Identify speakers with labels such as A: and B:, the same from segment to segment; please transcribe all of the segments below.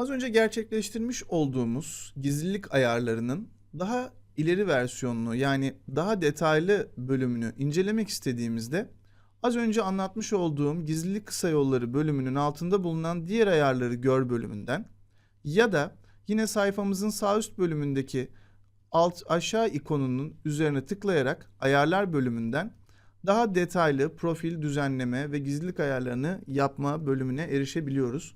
A: Az önce gerçekleştirmiş olduğumuz gizlilik ayarlarının daha ileri versiyonunu yani daha detaylı bölümünü incelemek istediğimizde az önce anlatmış olduğum gizlilik kısa yolları bölümünün altında bulunan diğer ayarları gör bölümünden ya da yine sayfamızın sağ üst bölümündeki alt aşağı ikonunun üzerine tıklayarak ayarlar bölümünden daha detaylı profil düzenleme ve gizlilik ayarlarını yapma bölümüne erişebiliyoruz.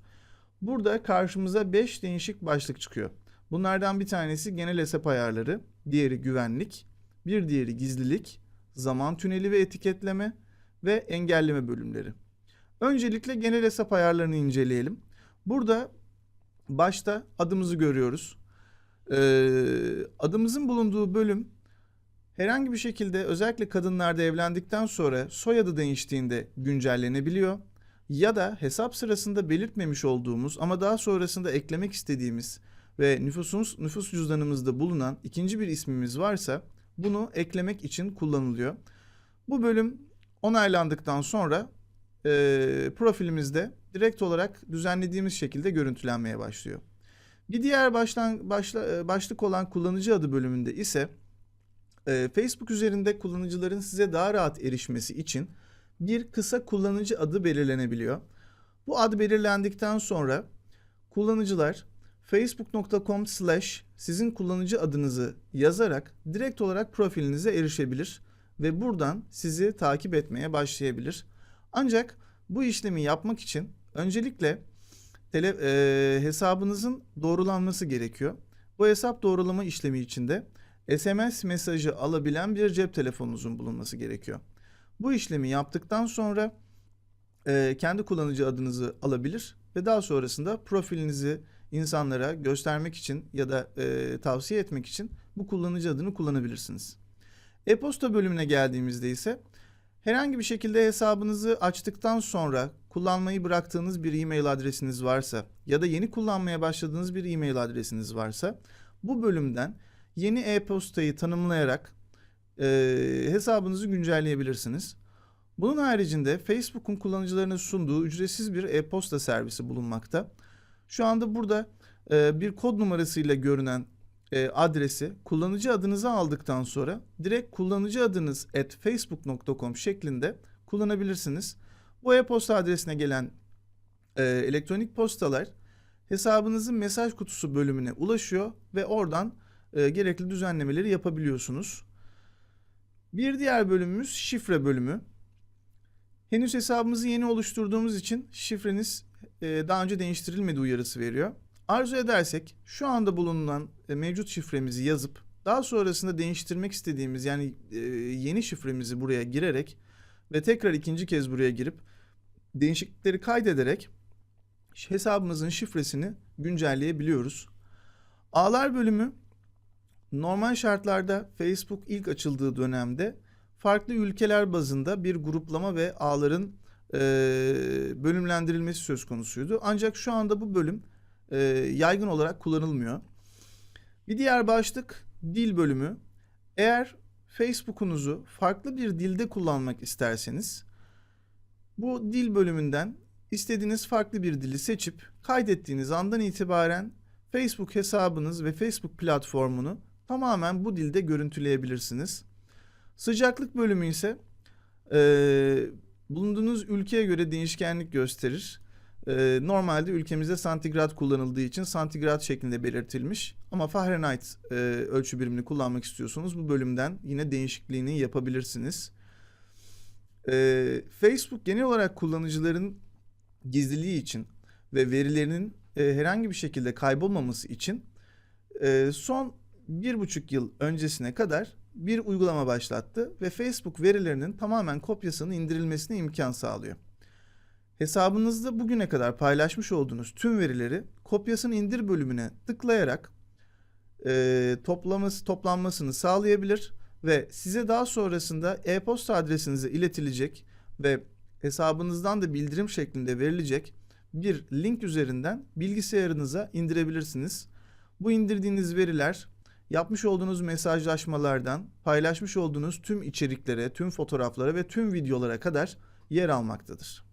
A: Burada karşımıza 5 değişik başlık çıkıyor. Bunlardan bir tanesi genel hesap ayarları, diğeri güvenlik, bir diğeri gizlilik, zaman tüneli ve etiketleme ve engelleme bölümleri. Öncelikle genel hesap ayarlarını inceleyelim. Burada başta adımızı görüyoruz. Ee, adımızın bulunduğu bölüm herhangi bir şekilde özellikle kadınlarda evlendikten sonra soyadı değiştiğinde güncellenebiliyor ya da hesap sırasında belirtmemiş olduğumuz ama daha sonrasında eklemek istediğimiz ve nüfusumuz nüfus cüzdanımızda bulunan ikinci bir ismimiz varsa bunu eklemek için kullanılıyor. Bu bölüm onaylandıktan sonra e, profilimizde direkt olarak düzenlediğimiz şekilde görüntülenmeye başlıyor. Bir diğer başlan, başla, e, başlık olan kullanıcı adı bölümünde ise e, Facebook üzerinde kullanıcıların size daha rahat erişmesi için bir kısa kullanıcı adı belirlenebiliyor. Bu ad belirlendikten sonra kullanıcılar facebook.com slash sizin kullanıcı adınızı yazarak direkt olarak profilinize erişebilir ve buradan sizi takip etmeye başlayabilir. Ancak bu işlemi yapmak için öncelikle tele, e, hesabınızın doğrulanması gerekiyor. Bu hesap doğrulama işlemi içinde SMS mesajı alabilen bir cep telefonunuzun bulunması gerekiyor. Bu işlemi yaptıktan sonra e, kendi kullanıcı adınızı alabilir ve daha sonrasında profilinizi insanlara göstermek için ya da e, tavsiye etmek için bu kullanıcı adını kullanabilirsiniz. E-posta bölümüne geldiğimizde ise herhangi bir şekilde hesabınızı açtıktan sonra kullanmayı bıraktığınız bir e-mail adresiniz varsa ya da yeni kullanmaya başladığınız bir e-mail adresiniz varsa bu bölümden yeni e-postayı tanımlayarak e, hesabınızı güncelleyebilirsiniz. Bunun haricinde Facebook'un kullanıcılarına sunduğu ücretsiz bir e-posta servisi bulunmakta. Şu anda burada e, bir kod numarasıyla görünen e, adresi kullanıcı adınızı aldıktan sonra direkt kullanıcı adınız at facebook.com şeklinde kullanabilirsiniz. Bu e-posta adresine gelen e, elektronik postalar hesabınızın mesaj kutusu bölümüne ulaşıyor ve oradan e, gerekli düzenlemeleri yapabiliyorsunuz. Bir diğer bölümümüz şifre bölümü. Henüz hesabımızı yeni oluşturduğumuz için şifreniz e, daha önce değiştirilmedi uyarısı veriyor. Arzu edersek şu anda bulunan e, mevcut şifremizi yazıp daha sonrasında değiştirmek istediğimiz yani e, yeni şifremizi buraya girerek ve tekrar ikinci kez buraya girip değişiklikleri kaydederek hesabımızın şifresini güncelleyebiliyoruz. Ağlar bölümü normal şartlarda Facebook ilk açıldığı dönemde farklı ülkeler bazında bir gruplama ve ağların e, bölümlendirilmesi söz konusuydu. Ancak şu anda bu bölüm e, yaygın olarak kullanılmıyor. Bir diğer başlık dil bölümü. Eğer Facebook'unuzu farklı bir dilde kullanmak isterseniz bu dil bölümünden istediğiniz farklı bir dili seçip kaydettiğiniz andan itibaren Facebook hesabınız ve Facebook platformunu tamamen bu dilde görüntüleyebilirsiniz. Sıcaklık bölümü ise e, bulunduğunuz ülkeye göre değişkenlik gösterir. E, normalde ülkemizde santigrat kullanıldığı için santigrat şeklinde belirtilmiş. Ama Fahrenheit e, ölçü birimini kullanmak istiyorsanız bu bölümden yine değişikliğini yapabilirsiniz. E, Facebook genel olarak kullanıcıların gizliliği için ve verilerinin e, herhangi bir şekilde kaybolmaması için e, son bir buçuk yıl öncesine kadar bir uygulama başlattı ve Facebook verilerinin tamamen kopyasının indirilmesine imkan sağlıyor. Hesabınızda bugüne kadar paylaşmış olduğunuz tüm verileri kopyasını indir bölümüne tıklayarak e, toplaması toplanmasını sağlayabilir ve size daha sonrasında e-posta adresinize iletilecek ve hesabınızdan da bildirim şeklinde verilecek bir link üzerinden bilgisayarınıza indirebilirsiniz. Bu indirdiğiniz veriler yapmış olduğunuz mesajlaşmalardan paylaşmış olduğunuz tüm içeriklere, tüm fotoğraflara ve tüm videolara kadar yer almaktadır.